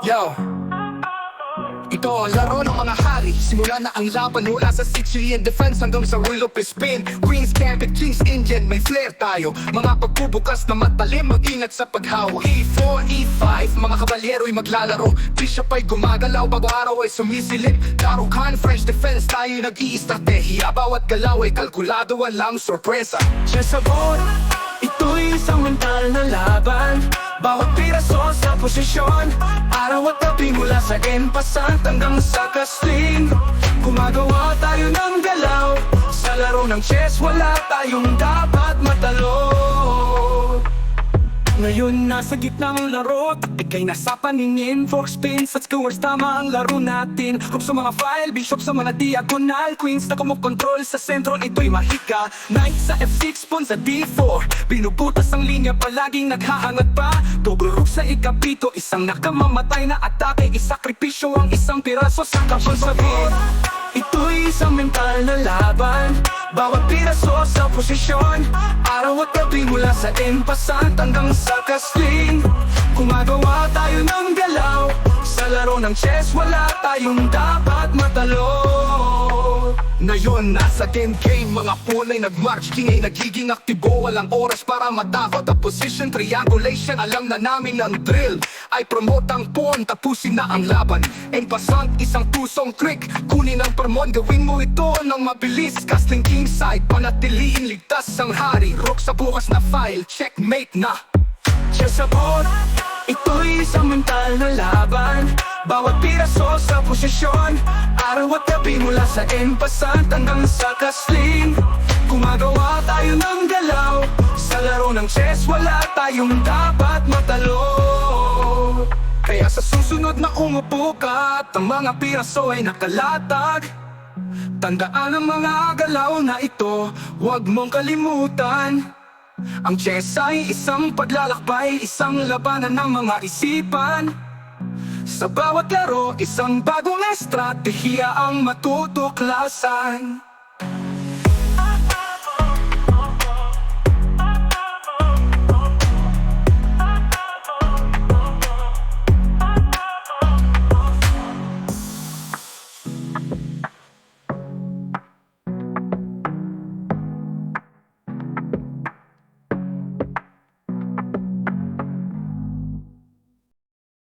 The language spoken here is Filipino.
Yo ito ang laro ng mga hari. Simula na ang laban mula sa Sicilian defense Hanggang sa Wheel of Spin Queen's Gambit, King's Indian May flair tayo. Mga pagbubukas na matalim Mag-ingat sa paghawa. E4, E5 Mga kabalyero'y maglalaro. Bishop ay gumagalaw Bago araw ay sumisilip. Darukan, French defense Tayo nag-iistratehiya. Bawat galaw ay kalkulado Walang sorpresa. Chessabot Ito'y isang mental na laban. Bawat piraso sa posisyon. Araw at gabi mula sa empasant hanggang sa kasling Gumagawa tayo ng galaw. Sa laro ng chess wala tayong dapat matalo ngayon nasa gitna ng laro. Taktik ay nasa paningin. Four spins at skewers tama ang laro natin. Kung sa mga file, bishop sa mga diagonal. Queens na kumukontrol sa sentro Ito'y mahika Knight sa F6, pawn sa D4 Binubutas ang linya palaging naghahangat pa. Tuburog sa ikapito Isang nakamamatay na atake. Isakripisyo ang isang piraso sa kapansabit Ito'y isang mental na laban Bawat piraso sa posisyon. Araw at gabi mula sa empasant hanggang sa kasling. Gumagawa tayo ng galaw. Sa laro ng chess wala tayong dapat matalo ngayon, nasa game game Mga punay nag-march King ay nagiging aktibo. Walang oras para matakot Ang position, triangulation Alam na namin ang drill. Ay promote ang pawn Tapusin na ang laban. En passant, isang tusong trick. Kunin ang permon Gawin mo ito ng mabilis. Castling king side Panatiliin ligtas ang hari. Rook sa bukas na file Checkmate na. Chessabot Ito'y isang mental na laban. Bawat piraso sa posisyon. Araw at gabi mula sa empasant hanggang sa kasling. Gumagawa tayo ng galaw. Sa laro ng chess wala tayong dapat matalo. Kaya sa susunod na umupo ka At ang mga piraso ay nakalatag. Tandaan ang mga galaw na ito. Huwag mong kalimutan ang chess ay isang paglalakbay, isang labanan ng mga isipan. Sa bawat laro, isang bagong estratehiya ang matutuklasan